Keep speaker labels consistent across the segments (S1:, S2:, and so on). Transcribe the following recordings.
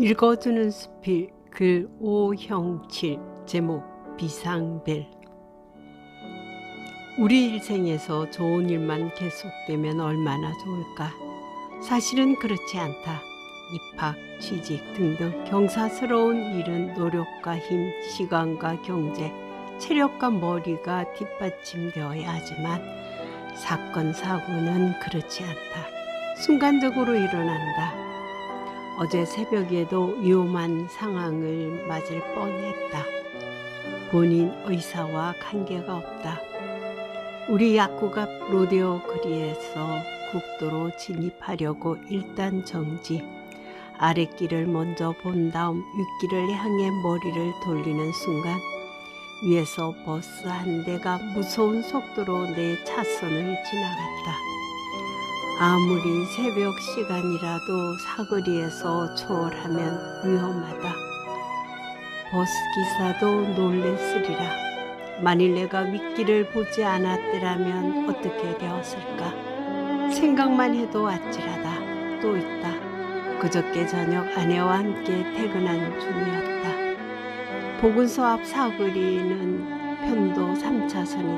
S1: 읽어주는 수필 글 오형칠 제목 비상벨 우리 일생에서 좋은 일만 계속되면 얼마나 좋을까 사실은 그렇지 않다 입학, 취직 등등 경사스러운 일은 노력과 힘, 시간과 경제, 체력과 머리가 뒷받침되어야 하지만 사건, 사고는 그렇지 않다. 순간적으로 일어난다. 어제 새벽에도 위험한 상황을 맞을 뻔했다. 본인 의사와 관계가 없다. 우리 약국 앞 로데오 거리에서 국도로 진입하려고 일단 정지. 아랫길을 먼저 본 다음 윗길을 향해 머리를 돌리는 순간 위에서 버스 한 대가 무서운 속도로 내 차선을 지나갔다. 아무리 새벽 시간이라도 사거리에서 초월하면 위험하다. 버스 기사도 놀랬으리라. 만일 내가 윗길을 보지 않았더라면 어떻게 되었을까? 생각만 해도 아찔하다. 또 있다. 그저께 저녁 아내와 함께 퇴근한 중이었다. 보건소 앞 사거리는 편도 3차선이다.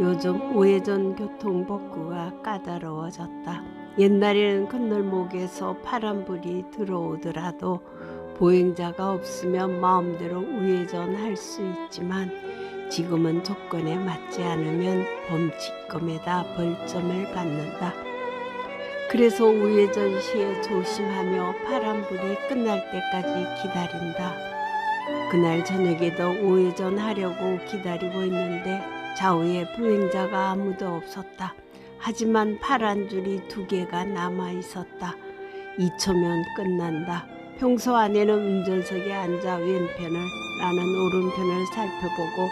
S1: 요즘 우회전 교통 복구가 까다로워졌다. 옛날에는 건널목에서 파란불이 들어오더라도 보행자가 없으면 마음대로 우회전할 수 있지만 지금은 조건에 맞지 않으면 범칙금에다 벌점을 받는다. 그래서 우회전 시에 조심하며 파란불이 끝날 때까지 기다린다. 그날 저녁에도 우회전 하려고 기다리고 있는데 좌우에 보행자가 아무도 없었다. 하지만 파란 줄이 두 개가 남아 있었다. 2초면 끝난다. 평소 아내는 운전석에 앉아 왼편을 나는 오른편을 살펴보고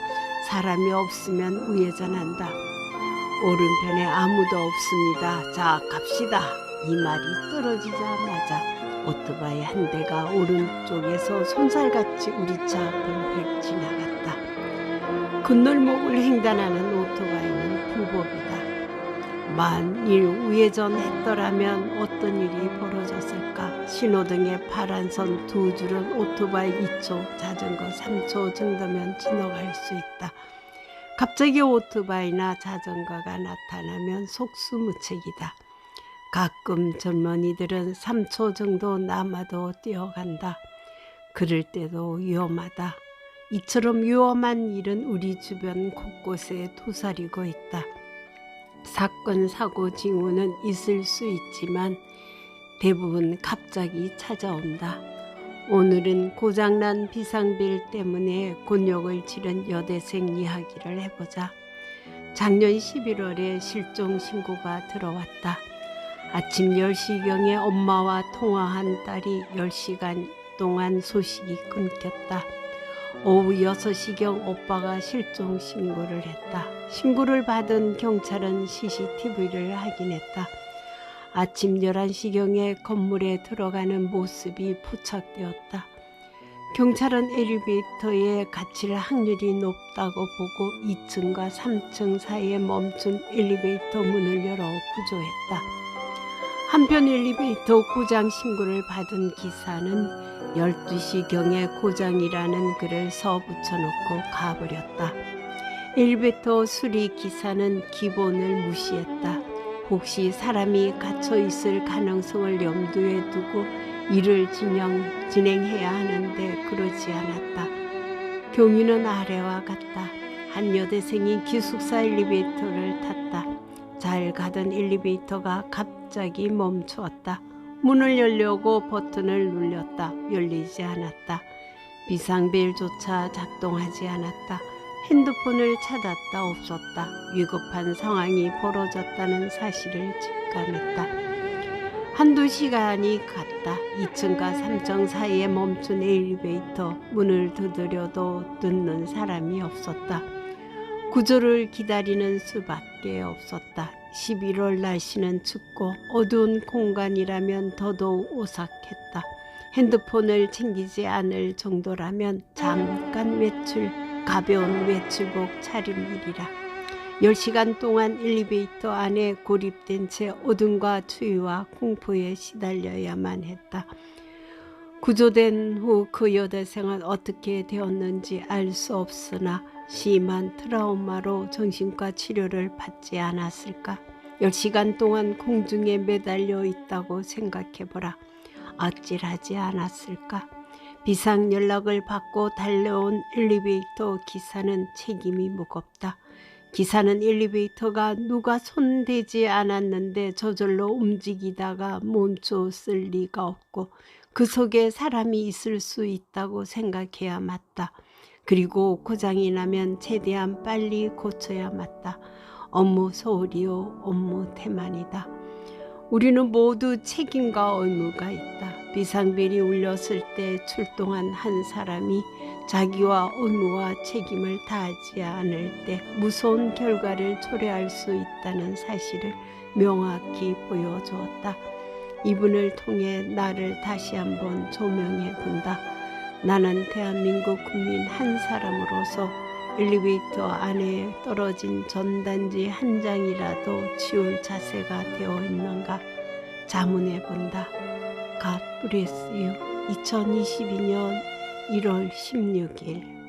S1: 사람이 없으면 우회전한다. 오른편에 아무도 없습니다. 자, 갑시다. 이 말이 떨어지자마자 오토바이 한 대가 오른쪽에서 손살같이 우리 차 앞을 휙 지나갔다. 건널목을 횡단하는 오토바이는 불법이다. 만일 우회전했더라면 어떤 일이 벌어졌을까? 신호등의 파란 선 두 줄은 오토바이 2초, 자전거 3초 정도면 지나갈 수 있다. 갑자기 오토바이나 자전거가 나타나면 속수무책이다. 가끔 젊은이들은 3초 정도 남아도 뛰어간다. 그럴 때도 위험하다. 이처럼 위험한 일은 우리 주변 곳곳에 도사리고 있다. 사건, 사고, 징후는 있을 수 있지만 대부분 갑자기 찾아온다. 오늘은 고장난 비상벨 때문에 곤욕을 치른 여대생 이야기를 해보자. 작년 11월에 실종 신고가 들어왔다. 아침 10시경에 엄마와 통화한 딸이 10시간 동안 소식이 끊겼다. 오후 6시경 오빠가 실종 신고를 했다. 신고를 받은 경찰은 CCTV를 확인했다. 아침 11시경에 건물에 들어가는 모습이 포착되었다. 경찰은 엘리베이터에 갇힐 확률이 높다고 보고 2층과 3층 사이에 멈춘 엘리베이터 문을 열어 구조했다. 한편 엘리베이터 고장 신고를 받은 기사는 12시경에 고장이라는 글을 서 붙여 놓고 가버렸다. 엘리베이터 수리 기사는 기본을 무시했다. 혹시 사람이 갇혀 있을 가능성을 염두에 두고 일을 진행, 진행해야 하는데 그러지 않았다. 경위는 아래와 같다. 한 여대생이 기숙사 엘리베이터를 탔다. 잘 가던 엘리베이터가 갑자기 멈추었다. 문을 열려고 버튼을 눌렸다. 열리지 않았다. 비상벨조차 작동하지 않았다. 핸드폰을 찾았다 없었다. 위급한 상황이 벌어졌다는 사실을 직감했다. 한두 시간이 갔다. 2층과 3층 사이에 멈춘 엘리베이터 문을 두드려도 듣는 사람이 없었다. 구조를 기다리는 수밖에 없었다. 11월 날씨는 춥고 어두운 공간이라면 더더욱 오싹했다. 핸드폰을 챙기지 않을 정도라면 잠깐 외출, 가벼운 외출복 차림일이라. 10시간 동안 엘리베이터 안에 고립된 채 어둠과 추위와 공포에 시달려야만 했다. 구조된 후 그 여대생은 어떻게 되었는지 알 수 없으나 심한 트라우마로 정신과 치료를 받지 않았을까? 10시간 동안 공중에 매달려 있다고 생각해보라. 아찔하지 않았을까? 비상 연락을 받고 달려온 엘리베이터 기사는 책임이 무겁다. 기사는 엘리베이터가 누가 손대지 않았는데 저절로 움직이다가 멈췄을 리가 없고 그 속에 사람이 있을 수 있다고 생각해야 맞다. 그리고 고장이 나면 최대한 빨리 고쳐야 맞다. 업무 소홀이요 업무 태만이다. 우리는 모두 책임과 의무가 있다. 비상벨이 울렸을 때 출동한 한 사람이 자기와 의무와 책임을 다하지 않을 때 무서운 결과를 초래할 수 있다는 사실을 명확히 보여주었다. 이분을 통해 나를 다시 한번 조명해 본다. 나는 대한민국 국민 한 사람으로서 엘리베이터 안에 떨어진 전단지 한 장이라도 치울 자세가 되어 있는가 자문해 본다. God bless you. 2022년 1월 16일